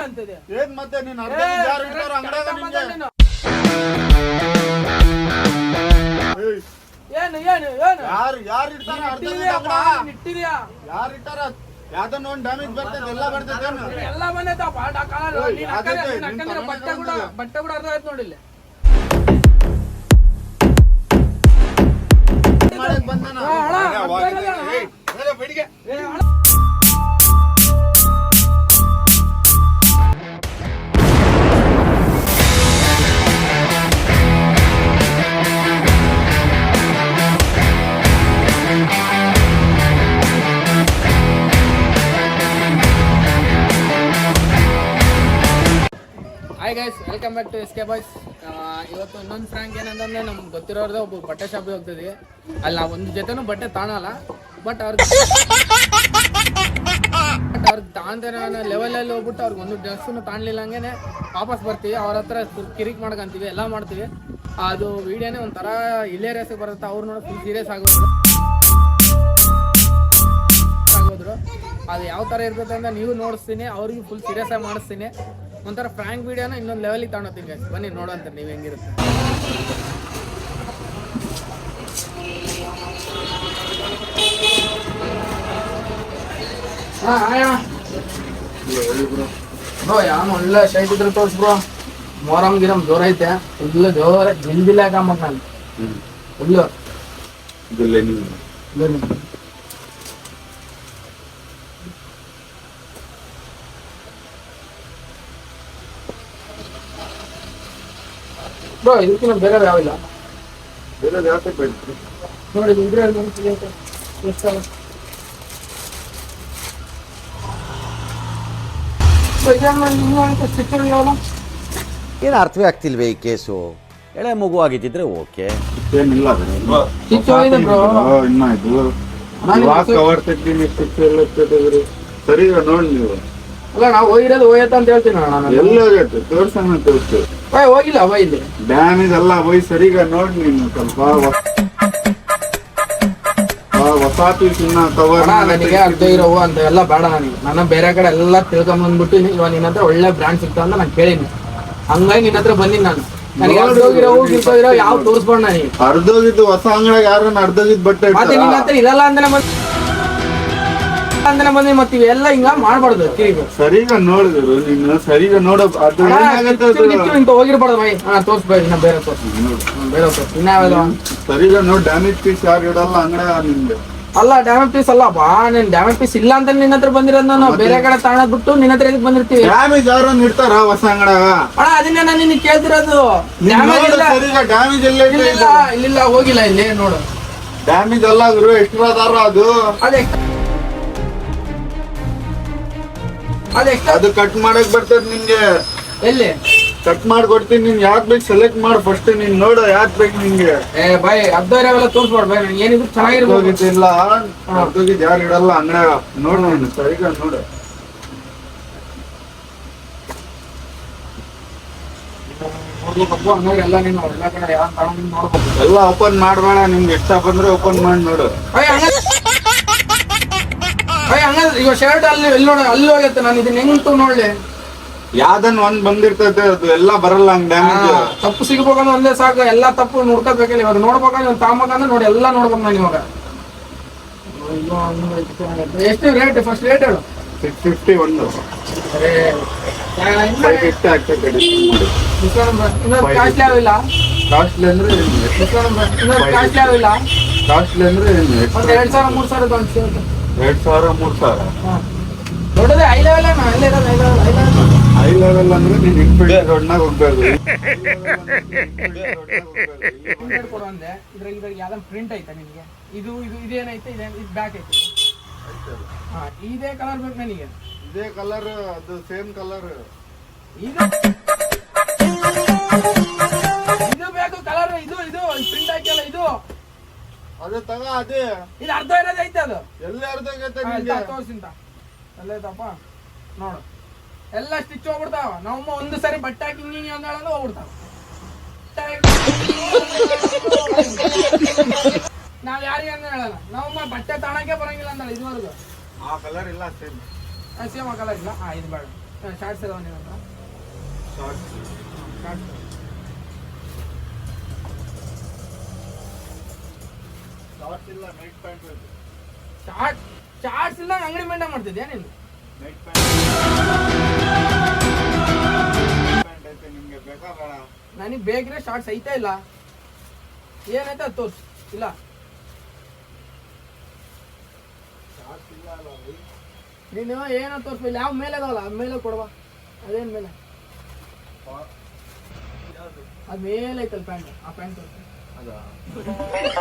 ಏನ್ ಮತ್ತೆ ನೀನ್ ಅರ್ಧ ಯಾರು ಅಂಗಡ್ಯಾಗ ನಿಂಗೆ. ಏಯ್, ಏನು ಏನು ಏನು? ಯಾರು ಯಾರು ಅರ್ಧ ಇಟ್ಟಿದ್ಯಾ ಇಟ್ಟಿದ್ಯಾ ಯಾರು ಇಟ್ಟಾರ ಯಾವ್ದನ್ನ ಒಂದ್ ಡ್ಯಾಮೇಜ್ ಬರ್ತದೆ ಎಲ್ಲ ಏನು? ಎಲ್ಲ ನೀನ್ ಹಾಕಂದ್ರೆ- ನಿನ್ ನೀನ್ ಹಾಕಂದ್ರೆ ಬಟ್ಟೆ ಕೂಡ. ಬಟ್ಟೆ ಕೂಡ ಅರ್ಧ ಆಯ್ತು ನೋಡಿಲ್ಲ hi guys welcome back to S K boys ಇವತ್ತು ಇನ್ನೊಂದು ಫ್ರ್ಯಾಂಕ್ ಏನಂತಂದ್ರೆ ನಮ್ಗೆ ಗೊತ್ತಿರೋರ್ದೆ ಒಬ್ಬ ಬಟ್ಟೆ ಶಾಪಿಗೆ ಹೋಗ್ತಿದ್ವಿ. ಅಲ್ಲಿ ನಾವು ಒಂದು ಜೊತೆನೂ ಬಟ್ಟೆ ತಾಣಲ್ಲ ಬಟ್ ಅವ್ರಿಗೆ ಬಟ್ ಅವ್ರಿಗೆ ತಾಂತಾನೆ ಲೆವೆಲಲ್ಲಿ ಹೋಗ್ಬಿಟ್ಟು ಅವ್ರಿಗೆ ಒಂದು ಡ್ರೆಸ್ಸನ್ನು ತಾಣಲಿಲ್ಲ ಹಂಗೇನೆ. ವಾಪಸ್ ಬರ್ತೀವಿ, ಅವ್ರ ಹತ್ರ ಕಿರಿಕ್ ಮಾಡ್ಕೊಂತೀವಿ, ಎಲ್ಲ ಮಾಡ್ತೀವಿ. ಅದು ವಿಡಿಯೋನೇ ಒಂಥರ ಹಿಲೇರಿಯಸ್ಗೆ ಬರುತ್ತೆ, ಅವ್ರು ನೋಡಿ ಫುಲ್ ಸೀರಿಯಸ್ ಆಗೋದು ಆಗೋದ್ರು ಅದು ಯಾವ ಥರ ಇರ್ತದೆ ಅಂತ ನೀವು ನೋಡಿಸ್ತೀನಿ, ಅವ್ರಿಗೆ ಫುಲ್ ಸೀರಿಯಸ್ ಆಗಿ ಮಾಡಿಸ್ತೀನಿ. ಒಂಥರ ಫ್ರ್ಯಾಂಕ್ ವಿಡಿಯೋನ ಇನ್ನೊಂದು ಲೆವೆಲಿಗೆ ತಗೊಂಡೋಗ್ತೀನಿ ಗೈಸ್ ಬನ್ನಿ ನೋಡೋಂತ ನೀವು ಹೆಂಗಿರುತ್ತೆ. ಬ್ರೋ ಯಾವ ಒಳ್ಳೆ ಶೈಟ್ ಇದ್ರೆ ತೋರ್ಸ್ ಬ್ರೋ. ಮೊರಂ ಗಿರಂ ಜೋರ ಐತೆ. ಫುಲ್ ಜೋರ ಜಿಲ್ಜಿಲ್ಲ ಹಾಕಂಬಕ್ ನಾನು. ಫುಲ್ಲು ಬ್ರೋ ಇದಕ್ಕಿಂತ ಬೇರೆ ಯಾವಿಲ್ಲ. ಬೇರೆ ಬೇಡ. ನೋಡಿ ಇದ್ರಲ್ಲಿ ಏನು ಅರ್ಥವೇ ಆಗ್ತಿಲ್ವೇ ಈ ಕೇಸು? ಎಳೆ ಮಗು ಆಗಿದ್ದಿದ್ರೆ ಓಕೆ. ಏನಿಲ್ಲ ಇನ್ನ ಇದು. ನಾನು ಕವರ್ ತೆಗ್ದೀನಿ ಸ್ಟಿಚ್ ಎಲ್ಲ ತೆಗೆದ್ರಿ. ಸರಿ ನೋಡಿ ನೀವು. ಅಲ್ಲ ನಾವು ಹೋಗಿರೋದು ಹೋಯ್ತ ಅಂತ ಹೇಳ್ತೀನಿ ನಾನು. ಎಲ್ಲ ಹೋಗೈತೆ ತೋರ್ಸಂಗ ತೋರ್ಸು ಬಾಯ್ ಹೋಗಿಲ್ಲ ಅವ ಇಲ್ಲಿ ಡ್ಯಾಮೇಜ್ ಎಲ್ಲ ಹೋಯ್ ಸರಿಗ ನೋಡಿ ನೀನು ಸ್ವಲ್ಪ ಹೊಸ ಪೀಸ್ ಇನ್ನ ಕವರ್ ಅಣ್ಣ ನನಗೆ ಅರ್ಧ ಇರೋವು ಅಂತ ಎಲ್ಲ ಬೇಡ ನನಗೆ. ನಾನು ಬೇರೆ ಕಡೆ ಎಲ್ಲ ತಿಳ್ಕೊಂಬಂದ್ಬಿಟ್ಟು ಇವಾಗ ನಿನ್ನ ಹತ್ರ ಒಳ್ಳೆ ಬ್ರಾಂಡ್ ಸಿಗ್ತಾವ ಅಂತ ನಾನು ಕೇಳೀನಿ. ಹಂಗಾಗಿ ನಿನ್ನ ಹತ್ರ ಬಂದಿನಿ ನಾನು. ನನಗೆ ಅರ್ಧ ಹೋಗಿರೋವು ಗಿರ್ಸೋಗಿರೋ ಯಾವ ತೋರಿಸ್ಬೇಡ ನನಗೆ. ಅರ್ಧೋಗಿದ್ದು ಹೊಸ ಅಂಗಡಿಯಾಗ ಯಾರನ್ನ ಅರ್ಧೋಗಿದ್ ಬಟ್ಟೆ ಮತ್ತೆ? ನಿನ್ನ ಹತ್ರ ಇದಲ್ಲ ಅಂತಾನೆ ಬಂದ್ ಅಂತಾನೆ ಬಂದಿ ಮತ್ತೆ ಇವೆಲ್ಲ ಹಿಂಗ ಮಾಡಬಾರ್ದು ಕಿರಿಗು ಸರಿಗ ನೋಡಿದ್ರು ನೀನು ಸರಿಗ ನೋಡ ಅದು ಏನಾಗತ್ತೆ ಅದು? ಇಂತ ಹೋಗಿರ್ಬಾರ್ದು ಬೈ ಹಾ ತೋರ್ಸ್ಬೇಕು ಇನ್ನ ಬೇರೆ ತೋರ್ಸ್. ಬೇರೆ ತೋರ್ಸ್. ಇನ್ನ ಸರಿಗ ನೋಡ್ ಡ್ಯಾಮೇಜ್ ಪೀಸ್ ಯಾರು ಇಡಲ್ಲ ಅಂಗಡ ನಿಂದೆ? ಅಲ್ಲ ಡ್ಯಾಮೇಜ್ ಪೀಸ್ ಅಲ್ಲ ಬಾ ನೀನ್ ಡ್ಯಾಮೇಜ್ ಪೀಸ್ ಇಲ್ಲ ಅಂತ ನಿನ್ನ ಹತ್ರ ಬಂದಿರೋದ್ ನಾನು. ಬೇರೆ ಕಡೆ ತಾಣ ಬಿಟ್ಟು ನಿನ್ನ ಹತ್ರ ಎದಕ್ ಬಂದಿರ್ತೀವಿ? ಡ್ಯಾಮೇಜ್ ಯಾರು ಇಡ್ತಾರ ಹೊಸ ಅಂಗಡ ಅಣ್ಣ ಅದನ್ನ ನಾನು ನಿನ್ನ ಕೇಳ್ತಿರೋದು. ಡ್ಯಾಮೇಜ್ ಇಲ್ಲ. ಸರಿಗ ಡ್ಯಾಮೇಜ್ ಇಲ್ಲ ಇಲ್ಲ ಇಲ್ಲ ಹೋಗಿಲ್ಲ ಇಲ್ಲಿ ನೋಡು. ಡ್ಯಾಮೇಜ್ ಅಲ್ಲ ಗುರು ಎಷ್ಟು ಅದಾರ ಅದು? ಅದೇ. ಅದು ಕಟ್ ಮಾಡಕ್ ಬರ್ತದ ನಿಂಗೆ. ಎಲ್ಲಿ? ಕಟ್ ಮಾಡಿ ಕೊಡ್ತೀನಿ ನೀನ್. ಯಾಕ್ ಬೇಕು ಸೆಲೆಕ್ಟ್ ಮಾಡು ಫಸ್ಟ್ ನೀನ್. ನೋಡು ಯಾಕ್ ಬೇಕು ನಿಂಗೆ. ಏ ಬೈ ಅರ್ಧ ಇರೋವೆಲ್ಲ ತೋರ್ಸ್ಬಾರ್ದು ಬೈ. ನನಗೆ ಏನಿದ್ರು ಚೆನ್ನಾಗಿರ್ಬೋದು. ಇಲ್ಲ ಅರ್ಧೋಗಿದ್ ಯಾರು ಇಡಲ್ಲ ಅಂಗಡಿಯ ನೋಡು ನೀನು. ಸರಿಗ ನೋಡು. ಎಲ್ಲ ನೀನು ಎಲ್ಲ ಕಡೆ ಯಾವ ತಗೊಂಡು ನೋಡ್ಬೇಕು ಎಲ್ಲ ಓಪನ್ ಮಾಡ್ಬೇಡ. ನಿಮ್ಗೆ ಇಷ್ಟ ಬಂದ್ರೆ ಓಪನ್ ಮಾಡಿ ನೋಡು. ಅಯ್ಯ ಹಂಗ ಈಗ ಶರ್ಟ್ ಅಲ್ಲಿ ಎಲ್ಲಿ ನೋಡ ಅಲ್ಲಿ ಹೋಗತ್ತೆ ನಾನು ಇದನ್ನ ಹೆಂಗ್ ನೋಡ್ಲಿ. ಯಾವ್ದನ್ ಒಂದ್ ಬಂದಿರ್ತೈತೆ ಅದು ಎಲ್ಲಾ ಬರಲ್ಲ ಹಂಗ್ ಡ್ಯಾಮೇಜ್ ತಪ್ಪು ಸಿಗ್ಬೇಕಂದ್ರೆ ಒಂದೇ ಸಾಕು ಎಲ್ಲಾ ತಪ್ಪು ನೋಡ್ಕೋಬೇಕಲ್ಲ ಇವಾಗ. ನೋಡ್ಬೇಕಂದ್ರೆ ತಾಂಬಕಂದ್ರೆ ನೋಡಿ ಎಲ್ಲಾ ನೋಡ್ಬೇಕು ನಾನು ಇವಾಗ. ಎಷ್ಟು ರೇಟ್ ಫಸ್ಟ್ ರೇಟ್ ಹೇಳು. ಸಿಕ್ಸ್ ಫಿಫ್ಟಿ ಒಂದು. ಫೈವ್ ಫಿಫ್ಟಿ ಆಗ್ತೈತೆ ಇನ್ನೊಂದು ಕಾಸ್ಟ್ಲಿ ಆಗಿಲ್ಲ ಕಾಸ್ಟ್ಲಿ ಅಂದ್ರೆ ಇನ್ನೊಂದು ಕಾಸ್ಟ್ಲಿ ಆಗಿಲ್ಲ ಕಾಸ್ಟ್ಲಿ ಅಂದ್ರೆ ಒಂದ್ ಎರಡ್ ಸಾವಿರ ಮೂರ್ ಸಾವಿರದ ಒಂದು shirt. ಎರಡ್ ಸಾವಿರ ಮೂರು ಸಾವಿರ. ಹಾ. ದೊಡ್ಡದೇ ಐ ಲೆವೆಲ್ ಅಲ್ಲೇ ಐ ಲೆವೆಲ್ ಅಂದ್ರೆ ನೀನ್ ಇನ್ಫಿಲ್ಡ್ ರೋಡ್ನಾಗ ಹೋಗ್ಬೇಕು ಕೊಡು ಅಂದೆ. ಇದ್ರಾಗ ಇದ್ರಾಗ ಯಾವ್ದೊಂದು ಪ್ರಿಂಟ್ ಐತೆ ನಿನಗೆ? ಇದು ಇದು ಇದೇನೈತೆ ಇದೇ ಇದು ಬ್ಯಾಕ್ ಐತೆ. ಹಾ ಇದೇ ಕಲರ್ ಬೇಕು ನನಗೆ. ಇದೇ ಕಲರ್ ಅದು ಸೇಮ್ ಕಲರ್ ಇದು? ಅದೇ ತಗ ಅದೇ. ಇದು ಅರ್ಧ ಇರೋದು ಐತೆ ಅದು. ಎಲ್ಲ ಅರ್ಧ ಆಗೈತೆ ನಿಂಗೆ? ತೋರಿಸಿಂತ ಎಲ್ಲ ಐತಪ್ಪ ನೋಡು. ಎಲ್ಲ ಸ್ಟಿಚ್ ಹೋಗ್ಬಿಡ್ತಾವ. ನಮ್ಮ ಒಂದು ಸರಿ ಬಟ್ಟೆ ಹಾಕಿ ಹಿಂಗೆ ಹಿಂಗೆ ಅಂದಾಳ ಹೋಗ್ಬಿಡ್ತಾವ ನಾವ್ ಯಾರಿಗೆ ಅಂತ ಹೇಳಲ್ಲ ನಮ್ಮ ಬಟ್ಟೆ ತಾಣಕ್ಕೆ ಬರಂಗಿಲ್ಲ ಅಂದಾಳ ಇದುವರೆಗೂ. ಆ ಕಲರ್ ಇಲ್ಲ ಸೇಮ್ ಸೇಮ್ ಆ ಕಲರ್ ಇಲ್ಲ? ಹಾ ಇದು ಬೇಡ. ಶಾರ್ಟ್ಸ್ ಇದಾವ ನೀವು ಶಾರ್ಟ್ಸ್ ಶಾರ್ಟ್ಸ್ ಶಾರ್ಟ್ ಇಲ್ಲ ಇಲ್ಲ ಅಂಗಡಿ ಮೇಂಟೈನ್ ಮಾಡ್ತಿದ್ಯಾ ನೀನು? ನೈಟ್ ಪ್ಯಾಂಟ್ ಪ್ಯಾಂಟ್ ಐತೆ ನಿಮ್ಗೆ ಬೇಕಾ ಬೇಡ? ನನಗೆ ಬೇಕ್ರೆ ಶಾರ್ಟ್ಸ್ ಐತಾ ಇಲ್ಲ. ಏನಾಯ್ತ ತೋರ್ಸ್. ಇಲ್ಲ. ಇಲ್ಲ. ನೀನು ಏನೋ ತೋರಿಸ್ಬಿಲ್ಲ ಯಾವ ಮೇಲೆ ಅದಾವಲ್ಲ ಅದ್ ಮೇಲೆ ಕೊಡುವ. ಅದೇನ್ ಮೇಲೆ? ಅದು ಮೇಲೆ ಐತಲ್ಲ ಪ್ಯಾಂಟ್ ಆ ಪ್ಯಾಂಟ್ ತೋರ್ಸು. ಐತಲ್ಲ ಪ್ಯಾಂಟ್.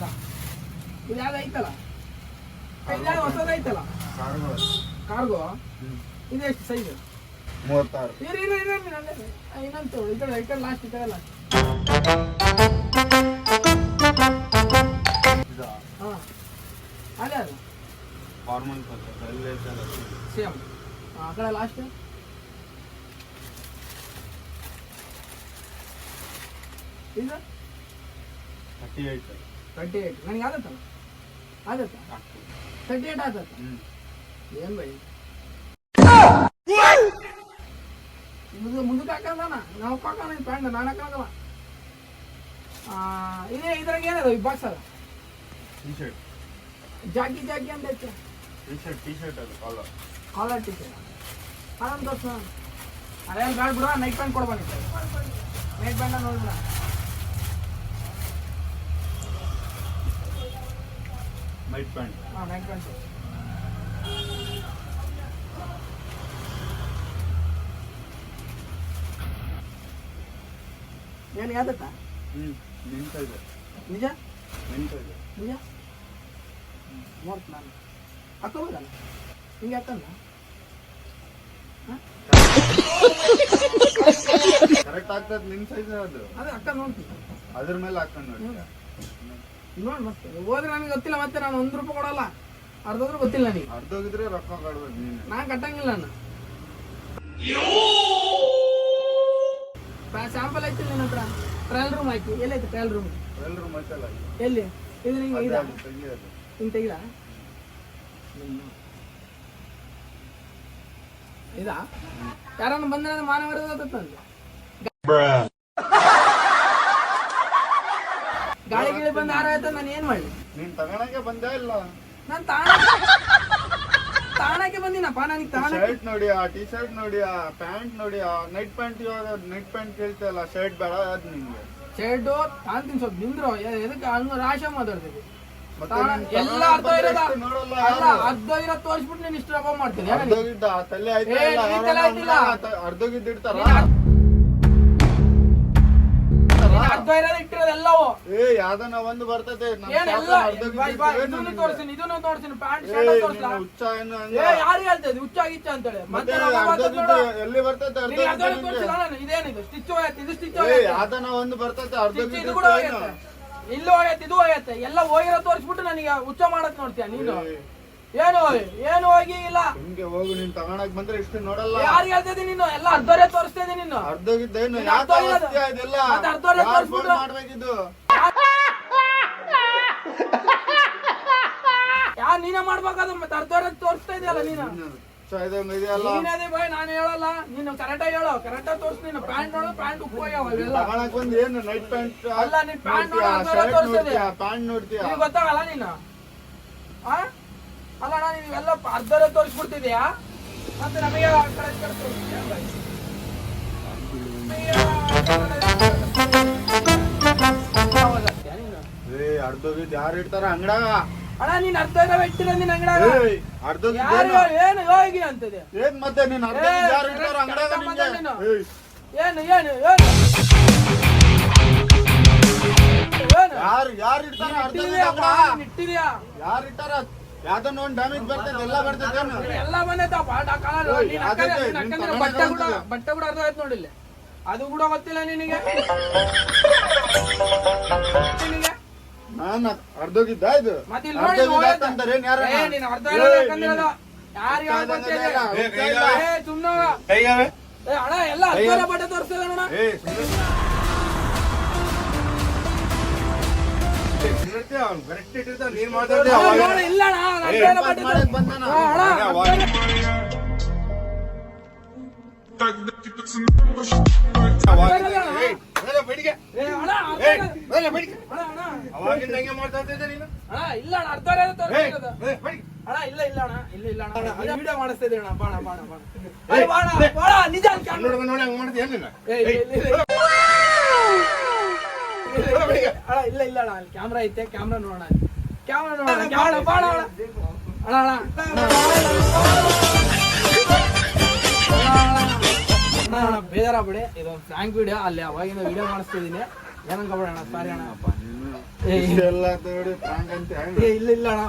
ಹಾ, ಇದು ಯಾವ್ದು ಐತಲ್ಲ ಇದು ಐತಲ್ಲ ಕಾರ್ಗೋ. ಇದು ಎಷ್ಟು ಸೈಜ್ ಮೂವತ್ತಾರು ಇರಿ ಇರಿ ಇರಿ ಲಾಸ್ಟ್ ಈ ಕಡೆ ಅದೇ ಕಲರ್ ಅಲ್ಲಿ. ಐತಲ್ಲ ಸೇಮ್. ಆ ಕಡೆ ಲಾಸ್ಟ್ ಇದು? ಏಯ್ಟ್ ತರ್ಟಿ ಏಯ್ಟ್ ನನಗೆ ಆಗತ್ತಲ್ಲ ಆಗತ್ತ ತರ್ಟಿ ಏಯ್ಟ್ ಆಗತ್ತ ಏನು ಬೈ ಮುಂದೆ ಮುಂದಕ್ಕೆ ಹಾಕಂದಾನ ನಾವು ಹಾಕೋಣ ಪ್ಯಾಂಟ್ ನಾನು ಹಾಕೋಣಲ್ಲ ಇದೇ ಇದ್ರಾಗ ಏನದ ಈ ಬಾಕ್ಸ್ ಅದ? ಟಿ ಶರ್ಟ್ ಜಾಕಿ ಜಾಕಿ ಅಂತ ಐತೆ. ಟಿ ಶರ್ಟ್ ಟಿ ಶರ್ಟ್ ಅದು ಕಾಲರ್ ಕಾಲರ್ ಟಿ ಶರ್ಟ್ ಅದೊಂದು ತೋರ್ಸ ಅದೇನು ಬಿಡ ನೈಟ್ ಪ್ಯಾಂಟ್ ಕೊಡ್ಬಾನಿ ನೈಟ್ ಪ್ಯಾಂಟ್ ನೋಡ್ಬಿಡ. ನೈಟ್ ಪ್ಯಾಂಟ್ ಹಾಂ ನೈಟ್ ಪ್ಯಾಂಟ್ ಏನು ಯಾವ್ದತ್ತ ಹ್ಮ್ ನಿಂತ ಇದೆ. ನಿಜ? ನಿಂತ ಇದೆ. ನಿಜ? ನೋಡ್ತು ನಾನು. ಹಾಕೋಬೋದಲ್ಲ ಹಿಂಗೆ ಹಾಕಲ್ಲ ಕರೆಕ್ಟ್ ಆಗ್ತದೆ ನಿನ್ ಸೈಜ್ ಅದು. ಅದೇ ಅಕ್ಕ ನೋಡ್ತೀನಿ. ಅದ್ರ ಮೇಲೆ ಹಾಕೊಂಡು ನೋಡಿ ನೋಡಿ ಮತ್ತೆ. ಹೋದ್ರೆ ನನಗೆ ಗೊತ್ತಿಲ್ಲ ಮತ್ತೆ ನಾನು ಒಂದು ರೂಪಾಯಿ ಕೊಡಲ್ಲ. ಅರ್ಧ ಹೋದ್ರೆ ಗೊತ್ತಿಲ್ಲ ನನಗೆ. ಅರ್ಧೋಗಿದ್ರೆ ರೊಕ್ಕ ಕೊಡ್ಬೇಕು ನೀನು. ನಾನು ಕಟ್ಟಂಗಿಲ್ಲ ನಾನು ಸ್ಯಾಂಪಲ್ ಐತಿ ನಿನ್ನ ಹತ್ರ? ಟ್ರಯಲ್ ರೂಮ್ ಆಯ್ತು ಎಲ್ಲೈತೆ ಟ್ರಯಲ್ ರೂಮ್ ಎಲ್ರು ಮತ್ತಲ್ಲ ಎಲ್ಲಿ? ಇದು ನಿಂಗೆ ಇದು? ಹಿಂಗೆ ಇದಾ? ಯಾರನ್ನ ಬಂದ್ರೆ ಮಾನವ ಗಾಳಿ ಗಿಳಿ ಬಂದು ಹಾರ ಆಯ್ತು ನಾನು ಏನ್ ಮಾಡ್ಲಿ? ನೀನ್ ತಗೊಳಕ್ಕೆ ಬಂದೇ ಇಲ್ಲ. ನಾನು ತಾಣ ತಾಣಕ್ಕೆ ಬಂದಿನಪ್ಪ ನನಗೆ ತಾಣ ಶರ್ಟ್ ನೋಡಿ ಆ ಟಿ ಶರ್ಟ್ ನೋಡಿ ಆ ಪ್ಯಾಂಟ್ ನೋಡಿ ಆ ನೈಟ್ ಪ್ಯಾಂಟ್ ಇವಾಗ ನೈಟ್ ಪ್ಯಾಂಟ್ ಕೇಳ್ತಲ್ಲ ಶರ್ಟ್ ಬೇಡ ಅದು ನಿಮ್ಗೆ ಶರ್ಟು ತಾಂತೀನಿ ಸ್ವಲ್ಪ ನಿಂದ್ರು ಎದಕ್ಕೆ ಹಂಗ ರಾಶ ಮಾತಾಡ್ತೀವಿ ಎಲ್ಲ ಅರ್ಧ ಇರೋದ? ಅಲ್ಲ ಅರ್ಧ ಇರೋ ತೋರಿಸ್ಬಿಟ್ಟು ನೀನು ಇಷ್ಟು ರಬ್ಬ ಮಾಡ್ತೀನಿ ಅರ್ಧೋಗಿದ್ದ ತಲೆ ಆಯ್ತಾ ಅರ್ಧ ಇರೋದು ಇಟ್ಟಿರೋದು ಎಲ್ಲವೂ ಏ ಯಾವ್ದನ ಒಂದು ಬರ್ತದೆ ನಮ್ ಏನ್ ಶಾಪ ಎಲ್ಲ ಅರ್ಧೋಗಿದ್ದಿದ್ದು ಬಾ- ಬಾ, ಏನು ಇದನ್ನು ತೋರಿಸ್ತೀನಿ ಇದನ್ನು ತೋರಿಸ್ತೀನಿ ಪ್ಯಾಂಟ್ ಶರ್ಟ್ ತೋರಿಸ್ಲಾ? ಹುಚ್ಚ ಏನು? ಏ ಯಾರಿಗೆ ಹೇಳ್ತದೆ ಹುಚ್ಚ ಗಿಚ್ಚ ಅಂತೇಳಿ. ಮತ್ತೆ. ಎಲ್ಲಿ ಬರ್ತದೆ ಅರ್ಧ ಇದೇನಿದು? ಸ್ಟಿಚ್ ಇದು ಸ್ಟಿಚ್ ಯಾವ್ದನ ಒಂದು ಬರ್ತದೆ ಅರ್ಧ ಇದು ಕೂಡ ಇಲ್ಲೂ ಹೋಗತ್ತೆ ಇದು ಹೋಗತ್ತೆ ಎಲ್ಲ ಹೋಗಿರೋ ತೋರಿಸ್ಬಿಟ್ಟು ನನಗೆ ಹುಚ್ಚ ಮಾಡಕ್ ನೋಡ್ತೀಯ ನೀನು? ಏನು ಹೋಗಿ ಏನು ಹೋಗಿ ಇಲ್ಲ? ಹಿಂಗೆ ಹೋಗು ನೀನ್ ತಗೊಂಡಾಗ ಬಂದ್ರೆ ಇಷ್ಟು ನೋಡಲ್ಲ. ಯಾರು ಹೇಳ್ತಿದ್ದೀನಿ ನೀನು? ಎಲ್ಲ ಅರ್ಧವರೆ ತೋರಿಸ್ತಾ ಇದೀನಿ ನೀನು. ಅರ್ಧೋಗಿದ್ದೇನು ನೀನ್ ತೋರಿಸ್ಬಿಟ್ಟು? ಮಾಡ್ಬೇಕಿದ್ದು? ಯಾ ನೀನೇ ಮಾಡ್ಬೇಕಾದ್ರೆ ಮತ್ತೆ ಅರ್ಧರೇ ತೋರಿಸ್ತಾ ಇದೆಯಲ್ಲ ನೀನು. ನೀನೇ ಬಾಯ್ ನಾನು ಹೇಳಲ್ಲ. ನೀನು ಕರೆಕ್ಟಾಗಿ ಹೇಳೋ. ಕರೆಕ್ಟಾಗಿ ತೋರಿಸ್ ನೀನು. ಪ್ಯಾಂಟ್ ನೋಡು ಪ್ಯಾಂಟ್ ಉಪ್ಪು ಹೋಗ್ಯಾವ ಇವೆಲ್ಲ ತಗೊಳಕ್ ಬಂದ್ ಏನು? ನೈಟ್ ಪ್ಯಾಂಟ್ ಅಲ್ಲ, ನೀನ್ ಪ್ಯಾಂಟ್ ನೋಡು, ಅರ್ಧ ಶರ್ಟ್ ತೋರ್ಸೋದೆ. ನೋಡ್ತೀಯಾ? ಪ್ಯಾಂಟ್ ನೋಡ್ತೀಯಾ? ನಿನಗೆ ಗೊತ್ತಾಗಲ್ಲ ನೀನು? ಆ? ಅಲ್ಲ ನಾನು ಇವೆಲ್ಲ ಅರ್ಧರೇ ತೋರಿಸ್ಬಿಡ್ತಿದ್ಯಾ? ಮತ್ತೆ ನಮಗೆ ಆ ಕಡೆ ಈ ಕಡೆ ತೋರಿಸ್ತೀಯಾ ಬಾಯ್? ನಮಗೆ ಅವಾಗ ಆಗ್ತೀಯಾ ನೀನು? ಏ ಅರ್ಧೋಗಿದ್ ಯಾರು ಇಡ್ತಾರ? ಅಂಗಡಾಗ ಅಣ್ಣ ನೀನ್ ಅರ್ಧ ಇರೋ ಇಟ್ಟಿರ ನಿನ್ ಅಂಗಡ ಏಯ್ ಅರ್ಧೋಗಿದ್ ಯಾರು ಏನು? ಹೋಗಿ ಅಂತದೆ. ಏನ್ ಮತ್ತೆ ನೀನ್ ಅರ್ಧೋಗಿದ್ ಯಾರು ಇಟ್ಟಾರ ಅಂಗಡಾಗ ನಿಂಗೆ? ಏನು ಏನು ಏನು ಯಾರು ಯಾರು ಇಡ್ತಾರ ಅರ್ಧೋಗಿದ್ ಇಟ್ಟಿದ್ಯಾ ಯಾರು ಇಟ್ಟಾರ ಯಾವ್ದನ್ನ ಒಂದ್ ಡ್ಯಾಮೇಜ್ ಬರ್ತದೆ ಎಲ್ಲ ಬರ್ತದೆ ಎಲ್ಲ ಬಂದೈತಪ್ಪ ಬಟ್ಟೆ ಕೂಡ ಬಟ್ಟೆ ಕೂಡ ಅರ್ಧ ಆಯ್ತು ನೋಡಿಲ್ಲ ಅದು ಕೂಡ ಗೊತ್ತಿಲ್ಲ ನಿನಗೆ ನಿನಗೆ? ನಾನ್ ಅರ್ಧೋಗಿದ್ದ ಇದು ಅರ್ಧೋಗಿದ್ದ ಹೋಯ್ತು. ಯಾರ. ಕೈಗಾವೆ. ಅಣ್ಣ ಎಲ್ಲ ಅರ್ಧ ಬಟ್ಟೆ ತೋರಿಸ್ತದೆ ನೀನ್ ಇಲ್ಲ ಅಣ್ಣ, ನಾನ್ ಬೇರೆ ಬಟ್ಟೆ ತಂದೆ. ಆ, ಅಣ್ಣ, ಅವಾಗ- ಅವಾಗ- ಏಯ್, ಅದೇ ಬಡಿಗೆ. ಏ, ಅಣ್ಣ, ಅರ್ಧ ಏಯ್, ಇರೋದು. ಅದೇ ಬಡಿಗೆ. ಅಣ್ಣ, ಅಣ್ಣ. ಅವಾಗಿಂದ ಹಂಗೆ ಮಾತಾಡ್ತಾ ಇದ್ದೆ ನೀನು ಅಣ್ಣ, ಇಲ್ಲ ಅಣ್ಣ, ಅರ್ಧ ಇರೋದು ತೋರಿಸ್ತಾ ಏಯ್, ಇರೋದು. ಏಯ್, ಬಡಿಗೆ. ಅಣ್ಣ ಇಲ್ಲ ಇಲ್ಲ ಅಣ್ಣ ಇಲ್ಲ ಇಲ್ಲ ಅಣ್ಣ ಅಣ್ಣ ವಿಡಿಯೋ ಮಾಡಿಸ್ತಾ ಇದ್ದೀವಿ ಅಣ್ಣ ಬಾಣ ಬಾಣ ಬಾಣ ಏಯ್, ಬಾಣ ಬಾಣ ನಿಜ ಅಲ್ಲಿ ಕಣ್ಣ್ ಕ್ಯಾಮ್ರಾ ಹುಡ್ಗ ನೋಡಿ ಹಂಗ್ ಮಾಡ್ತೀಯ ನೀನು ಏಯ್, ಇಲ್ಲ, ಇಲ್ಲ, ಇಲ್ಲ. ಅಣ್ಣ ಇಲ್ಲ ಇಲ್ಲ ಅಣ್ಣ ಅಲ್ಲಿ ಕ್ಯಾಮ್ರಾ ಐತೆ ಕ್ಯಾಮ್ರಾ ನೋಡೋಣ ಕ್ಯಾಮ್ರಾ ನೋಡೋಣ ಕ್ಯಾಮ್ರಾ ಬಾಣ ಅಣ್ಣ ಅಣ್ಣ ಅಣ್ಣ ಅಣ್ಣ, ಅಣ್ಣ ಬಿಡಿ ಇದೊಂದು ಫ್ರಾಂಕ್ ವಿಡಿಯೋ ಅಲ್ಲಿ ಅವಾಗಿನ ವಿಡಿಯೋ ಮಾಡಿಸ್ತಿದ್ದೀನಿ. ಏನಂದ್ಕೊಬೇಡ ಅಣ್ಣ ಸಾರಿ ಅಣ್ಣ. ಏ ಇದೆಲ್ಲ ನೋಡಿ ಪ್ರಾಂಕ್ ಅಂತ ಏ, ಇಲ್ಲ ಇಲ್ಲ ಅಣ್ಣ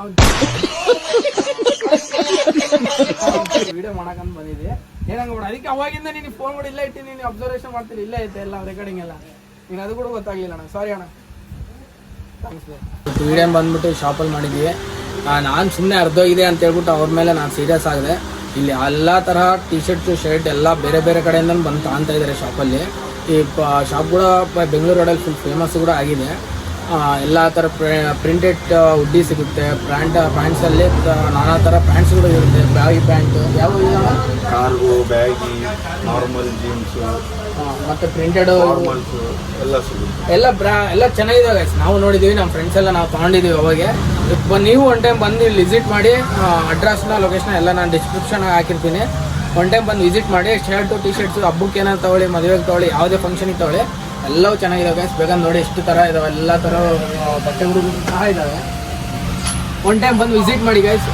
ವಿಡಿಯೋ ಮಾಡಕಂತ ಬಂದಿದ್ದೆ. ಏನಂಗ ಅದಕ್ಕೆ ಅವಾಗಿಂದ ನೀನು ಫೋನ್ ಮಾಡಿ ಇಲ್ಲ ಇಟ್ಟು ನೀನು ಅಬ್ಸರ್ವೇಷನ್ ಮಾಡ್ತೀನಿ ಇಲ್ಲ ಐತೆ ಎಲ್ಲ ರೆಕಾರ್ಡಿಂಗ್ ಎಲ್ಲ. ನೀನು ಅದು ಕೂಡ ಗೊತ್ತಾಗ್ಲಿಲ್ಲ ಅಣ್ಣ ಸಾರಿ ಅಣ್ಣ. ವಿಡಿಯೋ ಬಂದ್ಬಿಟ್ಟು ಶಾಪಲ್ಲಿ ಮಾಡಿದ್ವಿ. ನಾನು ಸುಮ್ಮನೆ ಅರ್ಧೋಗಿದೆ ಅಂತ ಹೇಳ್ಬಿಟ್ಟು ಅವ್ರ ಮೇಲೆ ನಾನು ಸೀರಿಯಸ್ ಆಗಿದೆ. ಇಲ್ಲಿ ಎಲ್ಲ ತರಹ ಟಿ ಶರ್ಟ್ ಶರ್ಟ್ ಎಲ್ಲ ಬೇರೆ ಬೇರೆ ಕಡೆಯಿಂದ ಬಂದು ತಾಂತ ಇದ್ದಾರೆ ಶಾಪಲ್ಲಿ ಈ ಶಾಪ್ ಕೂಡ ಬೆಂಗಳೂರು ರೋಡಲ್ಲಿ ಫುಲ್ ಫೇಮಸ್ ಕೂಡ ಆಗಿದೆ. ಎಲ್ಲ ಥರ ಪ್ರಿಂಟೆಡ್ ಉಡ್ಡಿ ಸಿಗುತ್ತೆ. ಪ್ಯಾಂಟ್ ಪ್ಯಾಂಟ್ಸಲ್ಲಿ ನಾನಾ ಥರ ಪ್ಯಾಂಟ್ಸ್ಗಳು ಇರುತ್ತೆ. ಬ್ಯಾಗಿ ಪ್ಯಾಂಟ್ ಯಾವ? ಕಾರ್ಗೋ ಬ್ಯಾಗಿ ನಾರ್ಮಲ್ ಜೀನ್ಸ್ ಮತ್ತು ಪ್ರಿಂಟೆಡ್ ಎಲ್ಲ ಸಿಗುತ್ತೆ. ಎಲ್ಲ ಬ್ರಾ ಎಲ್ಲ ಚೆನ್ನಾಗಿದೆ guys. ನಾವು ನೋಡಿದ್ದೀವಿ ನಮ್ಮ ಫ್ರೆಂಡ್ಸ್ ಎಲ್ಲ ನಾವು ತೊಗೊಂಡಿದ್ದೀವಿ ಅವಾಗೆ. ನೀವು ಒನ್ ಟೈಮ್ ಬಂದು ಇಲ್ಲಿ ವಿಸಿಟ್ ಮಾಡಿ ಅಡ್ರೆಸ್ನ ಲೊಕೇಶನ್ ಎಲ್ಲ ನಾನು ಡಿಸ್ಕ್ರಿಪ್ಷನ್ ಹಾಕಿರ್ತೀನಿ. ಒನ್ ಟೈಮ್ ಬಂದು ವಿಸಿಟ್ ಮಾಡಿ ಶರ್ಟು ಟಿ ಶರ್ಟ್ಸು ಹಬ್ಬಕ್ಕೆ ಏನಾದ್ರು ತೊಗೊಳ್ಳಿ ಮದುವೆಗೆ ತಗೊಳ್ಳಿ ಯಾವುದೇ ಫಂಕ್ಷನಿಗೆ ತಗೊಳ್ಳಿ. ಎಲ್ಲವೂ ಚೆನ್ನಾಗಿದೆ ಗೈಸ್ ಬೇಗ ನೋಡಿ ಎಷ್ಟು ಥರ ಇದಾವೆ, ಎಲ್ಲ ಥರ ಬಟ್ಟೆ ಬಟ್ಟೆಗಳು ಸಹ ಇದ್ದಾವೆ ಒನ್ ಟೈಮ್ ಬಂದು ವಿಸಿಟ್ ಮಾಡಿ ಗೈಸ್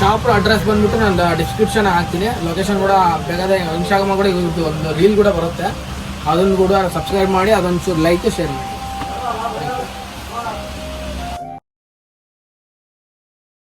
ಶಾಪ್ ಅಡ್ರೆಸ್ ಬಂದ್ಬಿಟ್ಟು ನಾನು ಡಿಸ್ಕ್ರಿಪ್ಷನ್ ಹಾಕ್ತೀನಿ. ಲೊಕೇಶನ್ ಕೂಡ ಬೇಗದೆ ಇನ್ಸ್ಟಾಗ್ರಾಮ್ ಕೂಡ ಒಂದು ರೀಲ್ ಕೂಡ ಬರುತ್ತೆ. ಅದನ್ನು ಕೂಡ ಸಬ್ಸ್ಕ್ರೈಬ್ ಮಾಡಿ ಅದೊಂದು ಲೈಕ್ ಶೇರ್ ಮಾಡಿ.